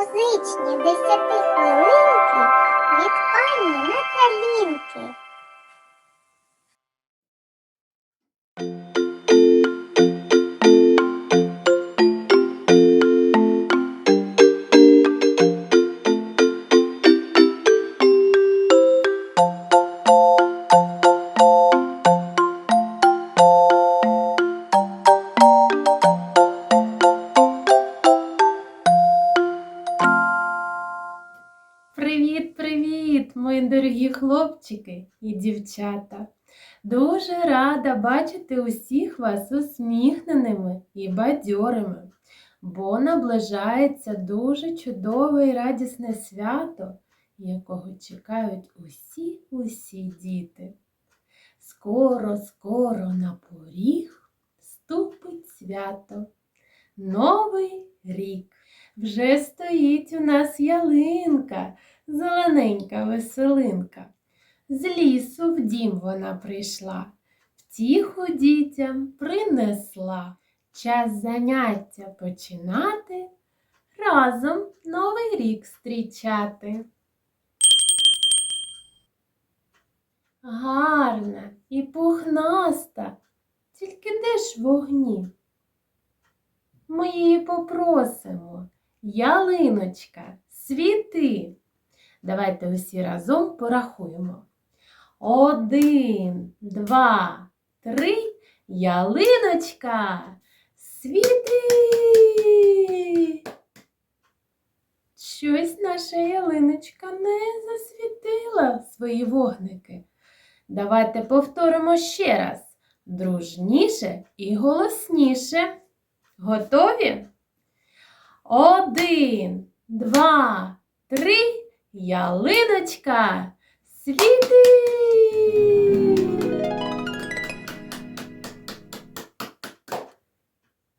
музичні десятихвилинки від пані Наталінки. Дорогі хлопчики і дівчата. Дуже рада бачити усіх вас усміхненими і бадьорими, бо наближається дуже чудове і радісне свято, якого чекають усі усі діти. Скоро, скоро на поріг ступить свято. Новий рік. Вже стоїть у нас ялинка, зелененька веселинка. З лісу в дім вона прийшла, втіху дітям принесла. Час заняття починати, разом новий рік зустрічати. Гарна і пухнаста, тільки де ж вогні? Ми її попросимо. Ялиночка, світи. Давайте усі разом порахуємо. Один, два, три. Ялиночка, світи. Щось наша ялиночка не засвітила свої вогники. Давайте повторимо ще раз. Дружніше і голосніше. Готові? Один, два, три. Ялиночка. Світи.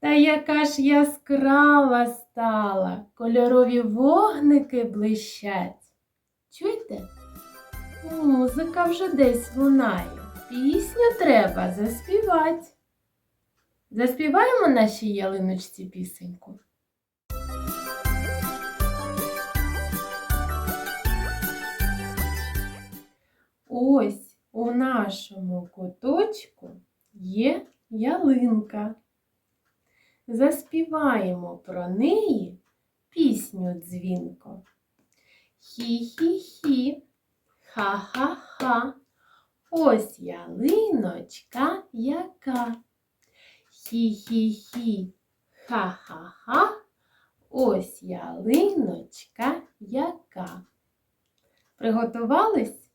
Та яка ж яскрава стала, кольорові вогники блищать. Чуєте? Музика вже десь лунає. Пісню треба заспівати. Заспіваємо нашій ялиночці пісеньку. Ось у нашому куточку є ялинка. Заспіваємо про неї пісню дзвінко. Хі-хі-хі, ха-ха-ха. Ось ялиночка яка. Хі-хі-хі, ха-ха-ха. Ось ялиночка яка. Приготувались?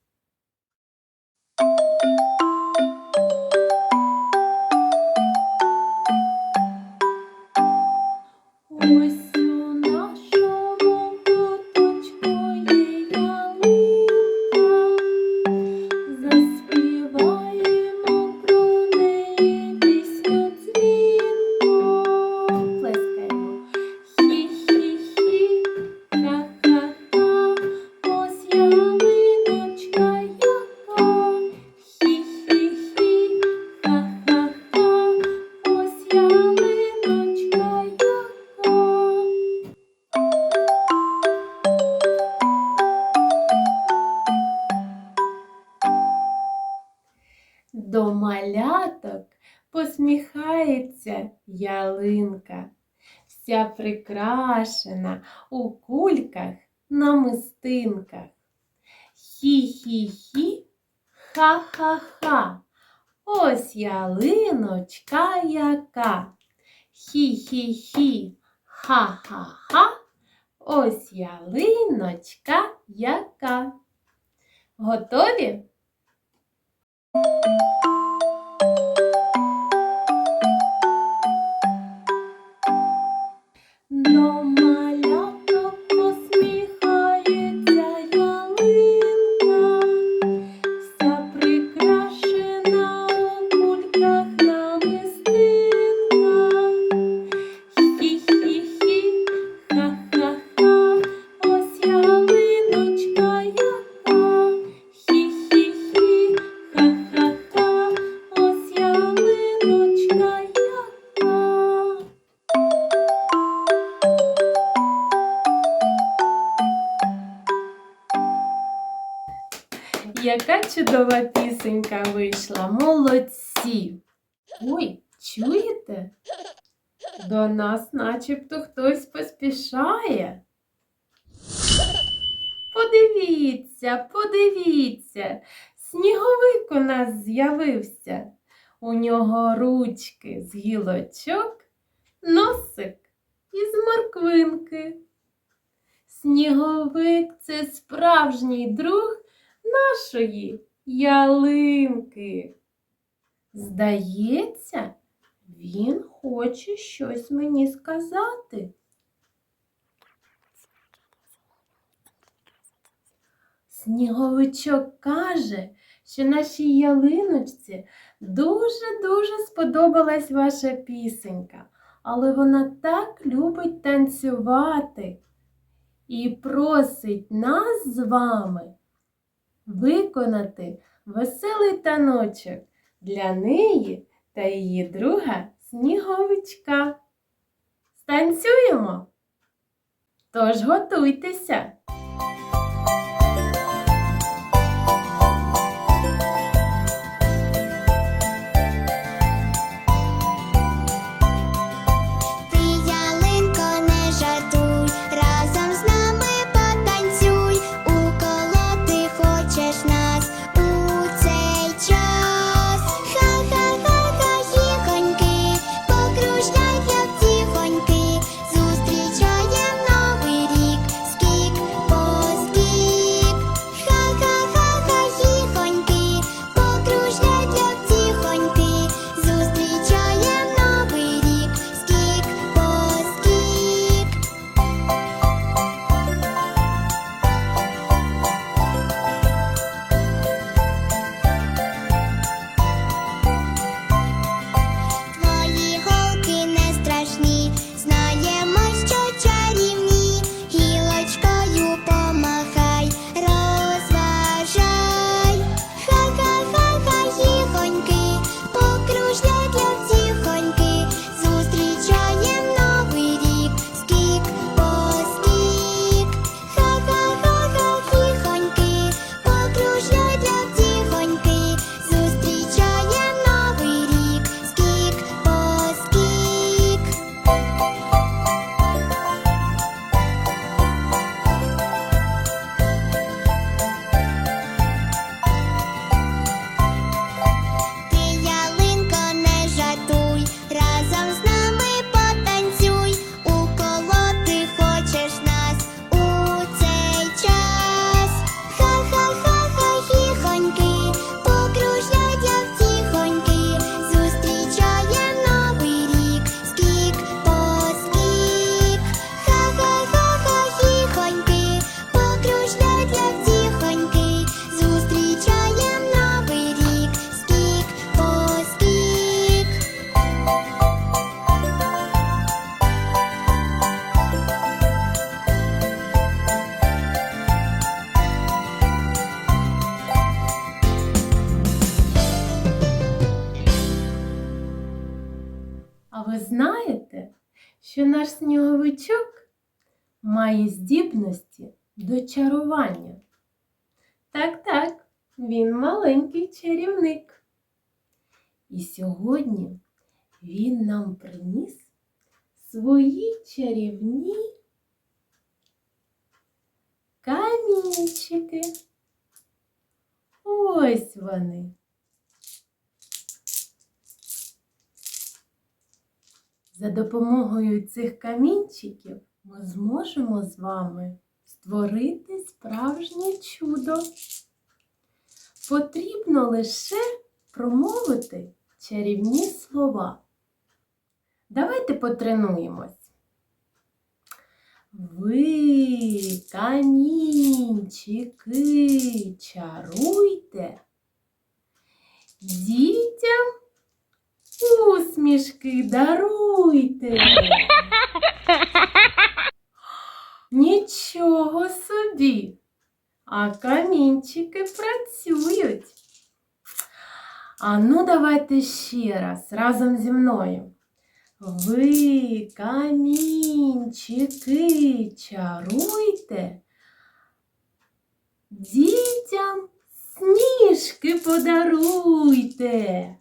Маляток посміхається ялинка, вся прикрашена у кульках намистинках. Хі-хі-хі, ха-ха-ха. Ось ялиночка яка. Хі-хі-хі, ха-ха-ха. Ось ялиночка яка. Готові? Чудова пісенька вийшла. Молодці. Ой, чуєте? До нас начебто хтось поспішає. Подивіться, подивіться, сніговик у нас з'явився. У нього ручки з гілочок, носик із морквинки. Сніговик це справжній друг нашої ялинки. Здається, він хоче щось мені сказати. Сніговичок каже, що нашій ялиночці дуже-дуже сподобалась ваша пісенька, але вона так любить танцювати і просить нас з вами виконати веселий таночок для неї та її друга Сніговичка. Станцюємо? Тож готуйтеся! Що наш сніговичок має здібності до чарування? Так, так, він маленький чарівник. І сьогодні він нам приніс свої чарівні камінчики. Ось вони. За допомогою цих камінчиків ми зможемо з вами створити справжнє чудо. Потрібно лише промовити чарівні слова. Давайте потренуємось. Ви, камінчики, чаруйте, дітям усмішки даруйте. А камінчики працюють. А ну давайте ще раз разом зі мною. Ви, камінчики, чаруйте, дітям Сніжки подаруйте.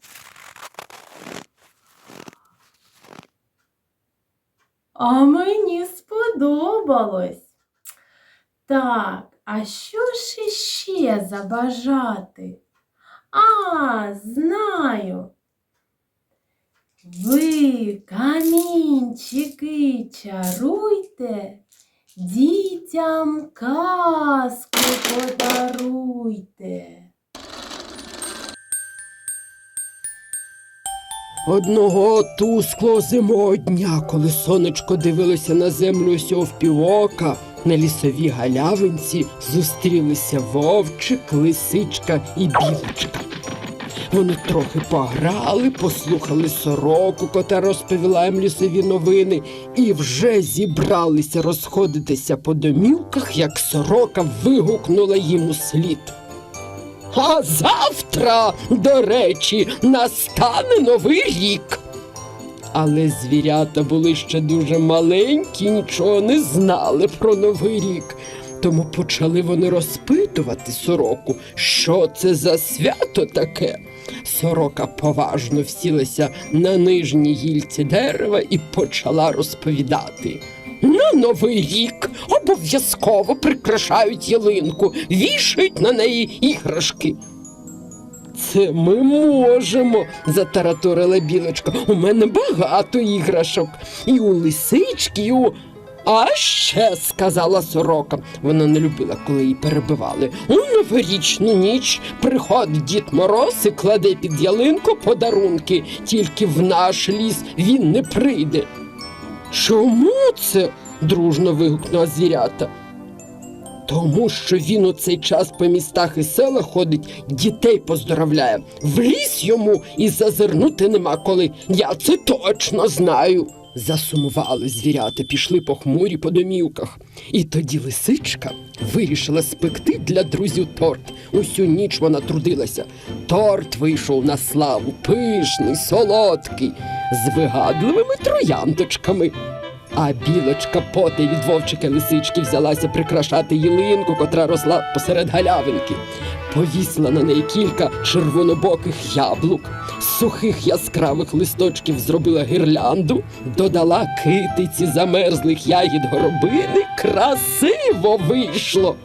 А мені сподобалось. Так, а що ж іще забажати? А, знаю. Ви, камінчики, чаруйте, дітям казку подаруйте. Одного тусклого зимового дня, коли сонечко дивилося на землю усього впівока, на лісовій галявинці зустрілися вовчик, лисичка і білочка. Вони трохи пограли, послухали сороку, кота розповіла їм лісові новини, і вже зібралися розходитися по домівках, як сорока вигукнула їм у слід. А завтра, до речі, настане новий рік. Але звірята були ще дуже маленькі, нічого не знали про новий рік. Тому почали вони розпитувати сороку, що це за свято таке. Сорока поважно всілася на нижній гільці дерева і почала розповідати. Новий рік обов'язково прикрашають ялинку, вішають на неї іграшки. Це ми можемо, затараторила білочка. У мене багато іграшок. І у лисички, і у. А ще сказала сорока. Вона не любила, коли її перебивали. У новорічну ніч приходить Дід Мороз і кладе під ялинку подарунки, тільки в наш ліс він не прийде. Чому це? Дружно вигукнула звірята. Тому що він у цей час по містах і селах ходить, дітей поздоровляє. В ліс йому і зазирнути нема коли. Я це точно знаю. Засумували звірята, пішли похмурі по домівках. І тоді лисичка вирішила спекти для друзів торт. Усю ніч вона трудилася. Торт вийшов на славу, пишний, солодкий, з вигадливими трояндочками. А білочка потай від вовчика лисички взялася прикрашати ялинку, котра росла посеред галявинки. Повісила на неї кілька червонобоких яблук, з сухих яскравих листочків зробила гірлянду, додала китиці замерзлих ягід горобини. Красиво вийшло.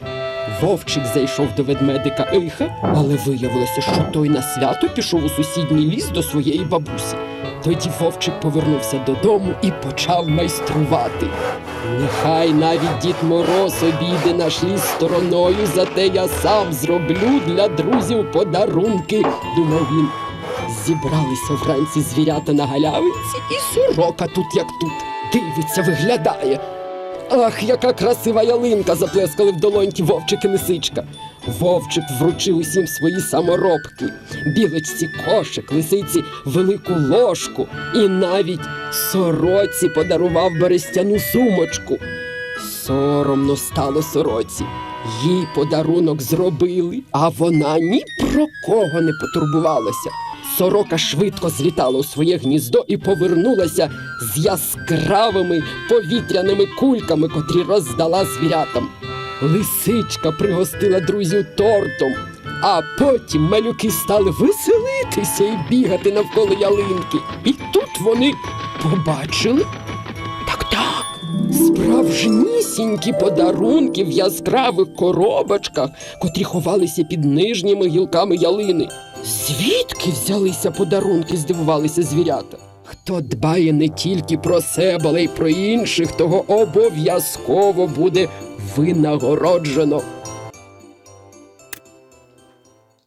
Вовчик зайшов до ведмедика Иха, але виявилося, що той на свято пішов у сусідній ліс до своєї бабусі. Тоді вовчик повернувся додому і почав майструвати. Нехай навіть Дід Мороз обійде наш ліс стороною, зате я сам зроблю для друзів подарунки, думав він. Зібралися вранці звірята на галявинці, і сорока тут, як тут, дивиться, виглядає. Ах, яка красива ялинка! заплескали в долоньки вовчик і лисичка. Вовчик вручив усім свої саморобки, білочці кошик, лисиці велику ложку і навіть сороці подарував берестяну сумочку. Соромно стало сороці. Їй подарунок зробили, а вона ні про кого не потурбувалася. Сорока швидко злітала у своє гніздо і повернулася з яскравими повітряними кульками, котрі роздала звірятам. Лисичка пригостила друзів тортом, а потім малюки стали веселитися і бігати навколо ялинки. І тут вони побачили. Так, так, справжнісінькі подарунки в яскравих коробочках, котрі ховалися під нижніми гілками ялини. Звідки взялися подарунки? здивувалися звірята. Хто дбає не тільки про себе, але й про інших, того обов'язково буде винагороджено.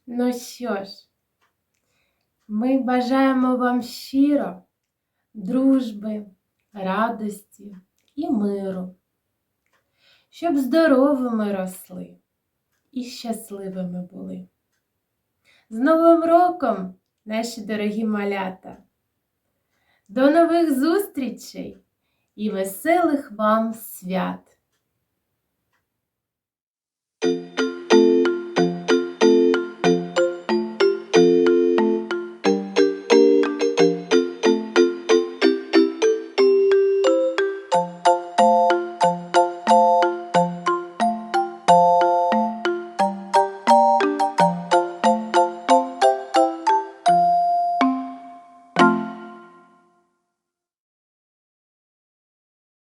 Ну що ж, ми бажаємо вам щиро дружби, радості і миру, щоб здоровими росли і щасливими були. З Новим роком, наші дорогі малята! До нових зустрічей і веселих вам свят!